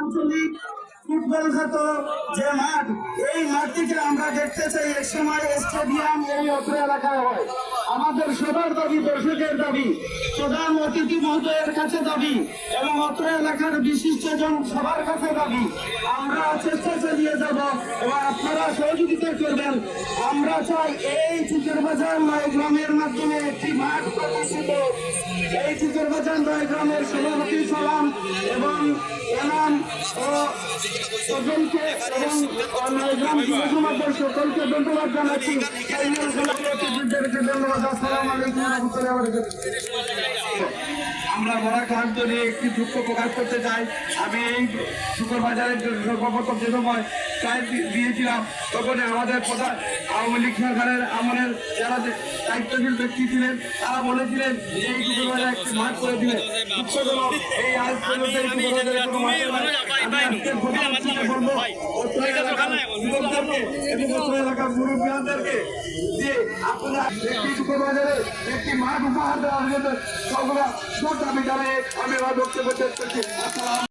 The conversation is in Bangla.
আঞ্চলিক ফুটবল খেত যে মাঠ, এই মাঠটিকে আমরা দেখতে চাই। এক সময় স্টেডিয়াম এই অত্র এলাকায় হয়। আমাদের সবার দাবি দর্শকের দাবি, প্রধান অতিথি মহোদয়ের কাছে দাবি এবং অত্র এলাকার বিশিষ্ট জন সবার কাছে দাবি। আমরা চেষ্টা চালিয়ে যাব এবং আপনারা সহযোগিতা করবেন। আমরা চাই এই চিকের বাজার নয় গ্রামের মাধ্যমে একটি মাঠ প্রতিষ্ঠিত। এই চিকের বাজার নয় গ্রামের সভাপতি সালাম এবং এনাম ও সকলকে এবং গ্রাম যুব সমাজের সকলকে ধন্যবাদ জানাচ্ছি। সভাপতিদেরকে ধন্যবাদ, আসসালামু আমরা আঞ্চলে একটি দুঃখ প্রকাশ করতে চাই। আমি এই শুক্রবাজারের সর্বপ্রথম যে সময় চাই দিয়েছিলাম, তখন আমাদের প্রধান আওয়ামী লীগ সরকারের আমলের যারা দায়িত্বশীল ব্যক্তি ছিলেন, তারা বলেছিলেন যে এই শুক্রবাজার একটি মাঠ করে দিলেন এই আজ পর্যন্ত এলাকার মুরব্বীদেরকে যে আপনারা একটি শুক্রবাজারে একটি মাঠ উপহার দেওয়ার জন্য সর্বদা সব দাবি জানিয়ে আমি আমার বক্তব্য শেষ করছি আসসালাম